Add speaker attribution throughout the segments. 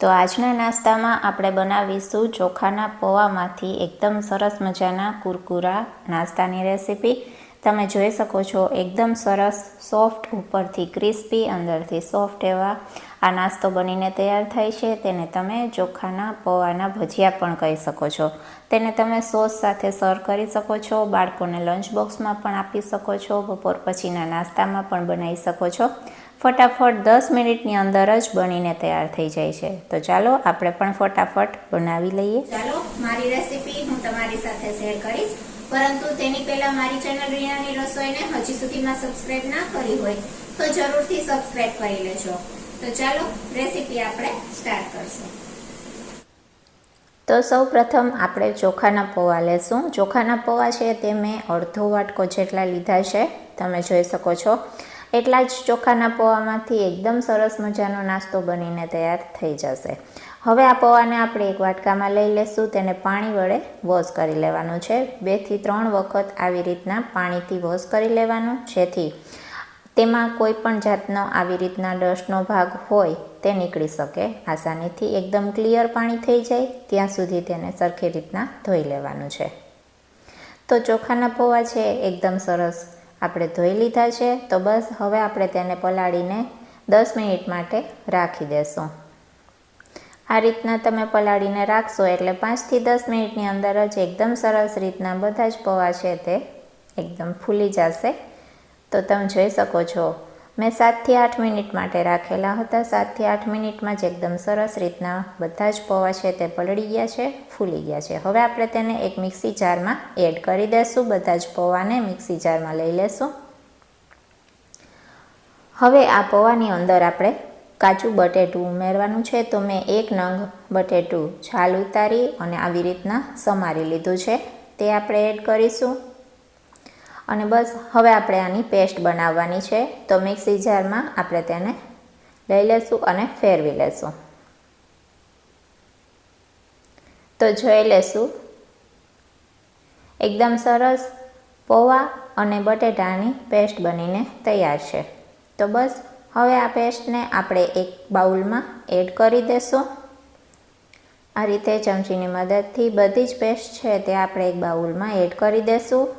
Speaker 1: તો આજના નાસ્તામાં આપણે બનાવીશું ચોખાના પૌવામાંથી એકદમ સરસ મજાના કુરકુરા નાસ્તાની રેસીપી. તમે જોઈ શકો છો, એકદમ સરસ, સોફ્ટ ઉપરથી ક્રિસ્પી, અંદરથી સોફ્ટ એવા આ નાસ્તો બનીને તૈયાર થાય છે. તેને તમે ચોખાના પૌવાના ભજીયા પણ કહી શકો છો. તેને તમે સોસ સાથે સર્વ કરી શકો છો. બાળકોને લંચ બોક્સમાં પણ આપી શકો છો. બપોર પછીના નાસ્તામાં પણ બનાવી શકો છો. ફટાફટ દસ મિનિટની અંદર જ બનીને તૈયાર થઈ જાય છે. તો ચાલો આપણે પણ ફટાફટ બનાવી લઈએ.
Speaker 2: ચાલો, મારી રેસીપી હું તમારી સાથે શેર કરીશ. પરંતુ તેની પહેલા મારી ચેનલ રીણાની રસોઈને હજી સુધીમાં સબસ્ક્રાઇબ ના કરી હોય તો જરૂરથી સબસ્ક્રાઇબ કરી લેજો. તો ચાલો રેસીપી આપણે સ્ટાર્ટ કરશું.
Speaker 1: તો સૌ પ્રથમ આપણે ચોખાના પૌવા લેશું. ચોખાના પૌવા છે તે મેં અડધો વાટકો જેટલા લીધા છે, તમે જોઈ શકો છો. એટલા જ ચોખાના પૌવામાંથી એકદમ સરસ મજાનો નાસ્તો બનીને તૈયાર થઈ જશે. હવે આ પૌવાને આપણે એક વાટકામાં લઈ લેશું, તેને પાણી વડે વોશ કરી લેવાનું છે. બેથી ત્રણ વખત આવી રીતના પાણીથી વોશ કરી લેવાનું, જેથી તેમાં કોઈ પણ જાતનો આવી રીતના ડસ્ટનો ભાગ હોય તે નીકળી શકે. આસાનીથી એકદમ ક્લિયર પાણી થઈ જાય, ત્યાં સુધી તેને સરખી રીતના ધોઈ લેવાનું છે. તો ચોખાના પૌવા છે, એકદમ સરસ આપણે ધોઈ લીધા છે. તો બસ, હવે આપણે તેને પલાળીને દસ મિનિટ માટે રાખી દેશું. આ રીતના તમે પલાળીને રાખશો એટલે પાંચથી દસ મિનિટની અંદર જ એકદમ સરસ રીતના બધા જ પૌવા છે તે એકદમ ફૂલી જશે. તો તમે જોઈ શકો છો. મેં સાતથી આઠ મિનિટ માટે રાખેલા હતા. સાતથી આઠ મિનિટમાં જ એકદમ સરસ રીતના બધા જ પૌવા છે તે પલળી ગયા છે, ફૂલી ગયા છે. હવે આપણે તેને એક મિક્સી જારમાં એડ કરી દઈશું બધા જ પૌવાને મિક્સી જારમાં લઈ લેશું. હવે આ પૌવાની અંદર આપણે કાચું બટેટું ઉમેરવાનું છે. તો મેં એક નંગ બટેટું છાલ ઉતારી અને આવી રીતના સમારી લીધું છે. તે આપણે એડ કરીશું. અને બસ હવે આપણે આની પેસ્ટ બનાવવાની છે. તો મિક્સી જારમાં આપણે તેને લઈ લેશું અને ફેરવી લેશું. તો જોઈ લેશું. એકદમ સરસ પૌવા અને બટેટાની પેસ્ટ બનીને તૈયાર છે. તો બસ હવે આ પેસ્ટને આપણે એક બાઉલમાં એડ કરી દેશું. આ રીતે ચમચીની મદદથી બધી જ પેસ્ટ છે તે આપણે એક બાઉલમાં એડ કરી દેશું.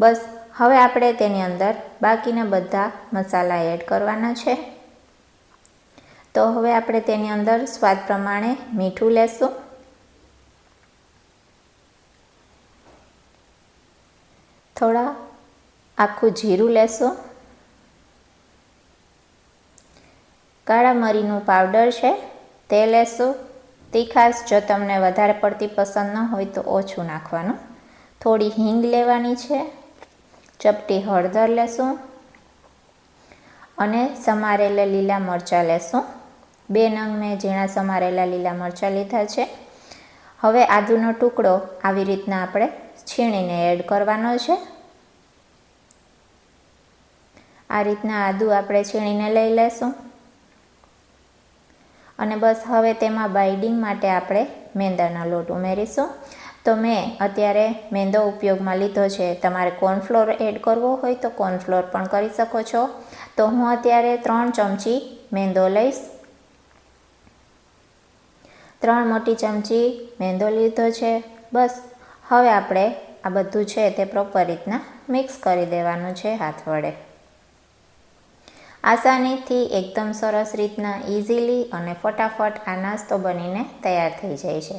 Speaker 1: બસ, હવે આપણે તેની અંદર બાકીના બધા મસાલા એડ કરવાના છે. તો હવે આપણે તેની અંદર સ્વાદ પ્રમાણે મીઠું લેશું. થોડા આખું જીરું લેશું. કાળા મરીનું પાવડર છે, તે લેશું. તીખાશ જો તમને વધારે પડતી પસંદ ન હોય તો ઓછું નાખવાનું. થોડી હિંગ લેવાની છે. ચપટી હળદર લેશું અને સમારેલા લીલા મરચાં લેશું. બે નંગ મેં ઝીણા સમારેલા લીલા મરચાં લીધા છે. હવે આદુનો ટુકડો આવી રીતના આપણે છીણીને એડ કરવાનો છે. આ રીતના આદુ આપણે છીણીને લઈ લેશું. અને બસ હવે તેમાં બાઇડિંગ માટે આપણે મેંદાનો લોટ ઉમેરીશું. તો મેં અત્યારે મેંદો ઉપયોગમાં લીધો છે. તમારે કોર્નફ્લોર એડ કરવો હોય તો કોર્નફ્લોર પણ કરી શકો છો. તો હું અત્યારે ત્રણ ચમચી મેંદો લઈશ. ત્રણ મોટી ચમચી મેંદો લીધો છે. બસ, હવે આપણે આ બધું છે તે પ્રોપર રીતના મિક્સ કરી દેવાનું છે હાથ વડે. આસાનીથી એકદમ સરસ રીતના ઇઝીલી અને ફટાફટ આ નાસ્તો બનીને તૈયાર થઈ જાય છે.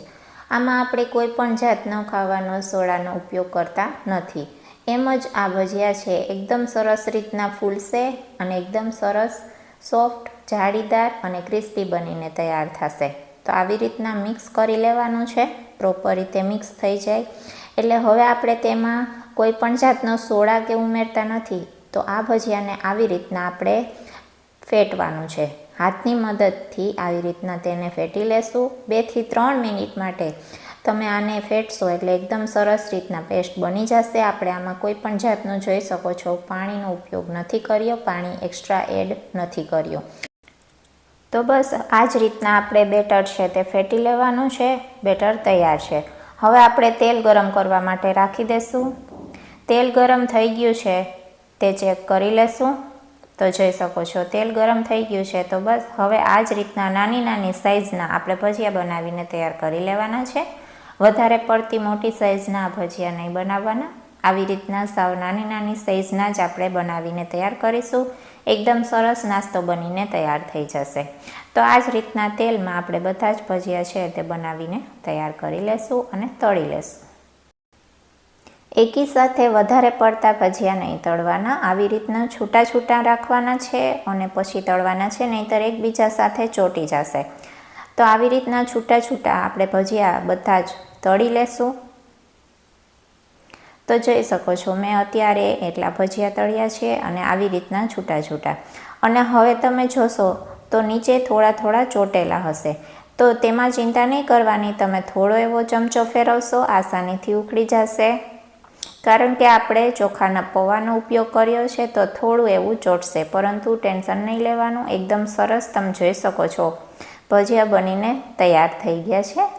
Speaker 1: આમાં આપણે કોઈ પણ જાતનો ખાવાનો સોડાનો ઉપયોગ કરતા નથી. એમ જ આ ભજીયા છે. એકદમ સરસ રીતના ફૂલશે અને એકદમ સરસ, સોફ્ટ, જાળીદાર અને ક્રિસ્પી બનીને તૈયાર થશે. તો આવી રીતના મિક્સ કરી લેવાનું છે. પ્રોપર રીતે મિક્સ થઈ જાય. એટલે હવે આપણે તેમાં કોઈ પણ જાતનો સોડા કે ઉમેરતા નથી. તો આ ભજીયાને આવી રીતના આપણે ફેટવાનું છે. હાથની મદદથી આવી રીતના તેને ફેટી લેશું. બેથી ત્રણ મિનિટ માટે તમે આને ફેટશો એટલે એકદમ સરસ રીતના પેસ્ટ બની જશે. આપણે આમાં કોઈ પણ જાતનું જોઈ શકો છો, પાણીનો ઉપયોગ નથી કર્યો, પાણી એક્સ્ટ્રા એડ નથી કર્યો. તો બસ આ જ રીતના આપણે બેટર છે તે ફેટી લેવાનું છે, બેટર તૈયાર છે. હવે આપણે તેલ ગરમ કરવા માટે રાખી દઈશું તેલ ગરમ થઈ ગયું છે, તે ચેક કરી લેશું. તો જોઈ શકો છો. તેલ ગરમ થઈ ગયું છે તો બસ હવે આ જ રીતના નાની નાની સાઇઝના આપણે ભજીયા બનાવીને તૈયાર કરી લેવાના છે. વધારે પડતી મોટી સાઇઝના ભજીયા નહીં બનાવવાના. આવી રીતના સાવ નાની નાની સાઇઝના જ આપણે બનાવીને તૈયાર કરીશું. એકદમ સરસ નાસ્તો બનીને તૈયાર થઈ જશે. તો આ જ રીતના તેલમાં આપણે બધા જ ભજીયા છે તે બનાવીને તૈયાર કરી લેશું અને તળી લેશું. એકી સાથે વધારે પડતા ભજીયા નહીં તળવાના. આવી રીતના છૂટા છૂટા રાખવાના છે અને પછી તળવાના છે, નહીંતર એકબીજા સાથે ચોટી જશે. તો આવી રીતના છૂટા છૂટા આપણે ભજીયા બધા જ તળી લેશું. તો જોઈ શકો છો, મેં અત્યારે એટલા ભજીયા તળ્યા છે અને આવી રીતના છૂટા છૂટા અને હવે તમે જોશો તો નીચે થોડા થોડા ચોટેલા હશે. તો તેમાં ચિંતા નહીં કરવાની, તમે થોડો એવો ચમચો ફેરવશો, આસાનીથી ઉકળી જશે. કારણ કે આપણે ચોખાના પૌવાનો ઉપયોગ કર્યો છે, તો થોડું એવું ચોટશે, પરંતુ ટેન્શન નહીં લેવાનું. એકદમ સરસ તમે જોઈ શકો છો. ભજીયા બનીને તૈયાર થઈ ગયા છે.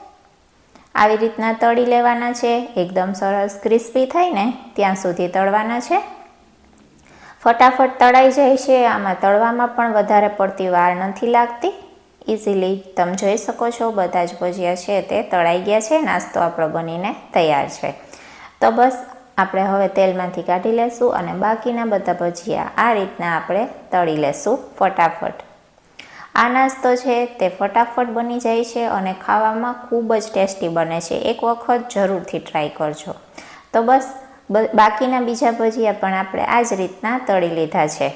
Speaker 1: આવી રીતના તળી લેવાના છે. એકદમ સરસ ક્રિસ્પી થઈને ત્યાં સુધી તળવાના છે. ફટાફટ તળાઈ જાય છે. આમાં તળવામાં પણ વધારે પડતી વાર નથી લાગતી. ઇઝીલી તમે જોઈ શકો છો, બધા જ ભજીયા છે તે તળાઈ ગયા છે. નાસ્તો આપણો બનીને તૈયાર છે. તો બસ આપણે હવે તેલમાંથી કાઢી લેશું અને બાકીના બધા ભજીયા આ રીતના આપણે તળી લેશું ફટાફટ. આ નાસ્તો છે તે ફટાફટ બની જાય છે અને ખાવામાં ખૂબ જ ટેસ્ટી બને છે. એક વખત જરૂરથી ટ્રાય કરજો. તો બસ બાકીના બીજા ભજીયા પણ આપણે આ જ રીતના તળી લીધા છે.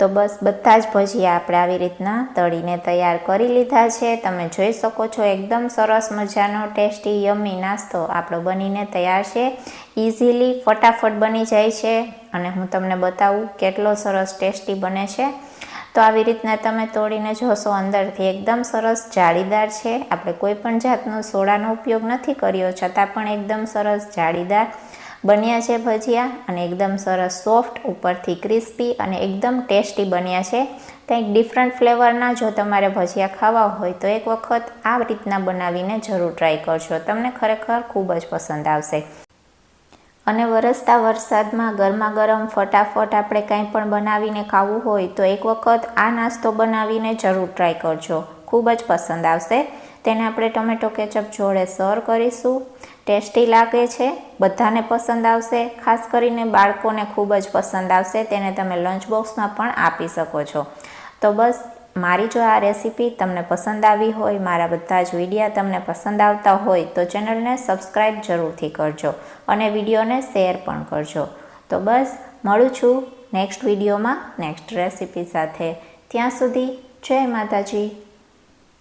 Speaker 1: તો બસ બધા જ ભજીયા આપણે આવી રીતના તળીને તૈયાર કરી લીધા છે. તમે જોઈ શકો છો એકદમ સરસ મજાનો ટેસ્ટી, યમી નાસ્તો આપણો બનીને તૈયાર છે. ઇઝીલી ફટાફટ બની જાય છે અને હું તમને બતાવું કેટલો સરસ ટેસ્ટી બને છે. તો આવી રીતના તમે તોડીને જોશો અંદરથી એકદમ સરસ જાળીદાર છે. આપણે કોઈ પણ જાતનો સોડાનો ઉપયોગ નથી કર્યો, છતાં પણ એકદમ સરસ જાળીદાર બન્યા છે ભજીયા અને એકદમ સરસ સોફ્ટ, ઉપરથી ક્રિસ્પી અને એકદમ ટેસ્ટી બન્યા છે. કંઈક ડિફરન્ટ ફ્લેવરના જો તમારે ભજીયા ખાવા હોય તો એક વખત આ રીતના બનાવીને જરૂર ટ્રાય કરજો. તમને ખરેખર ખૂબ જ પસંદ આવશે. અને વરસતા વરસાદમાં ગરમા ગરમ ફટાફટ આપણે કંઈ પણ બનાવીને ખાવું હોય તો એક વખત આ નાસ્તો બનાવીને જરૂર ટ્રાય કરજો. ખૂબ જ પસંદ આવશે. તેને આપણે ટમેટો કેચઅપ જોડે સર્વ કરીશું. ટેસ્ટી લાગે છે. બધાને પસંદ આવશે. ખાસ કરીને બાળકોને ખૂબ જ પસંદ આવશે. તેને તમે લંચ બોક્સમાં પણ આપી શકો છો. તો બસ, મારી જો આ રેસીપી તમને પસંદ આવી હોય, મારા બધા જ વિડીયા તમને પસંદ આવતા હોય, તો ચેનલને સબસ્ક્રાઈબ જરૂરથી કરજો અને વિડીયોને શેર પણ કરજો. તો બસ, મળું છું નેક્સ્ટ વિડીયોમાં નેક્સ્ટ રેસીપી સાથે. ત્યાં સુધી, જય માતાજી.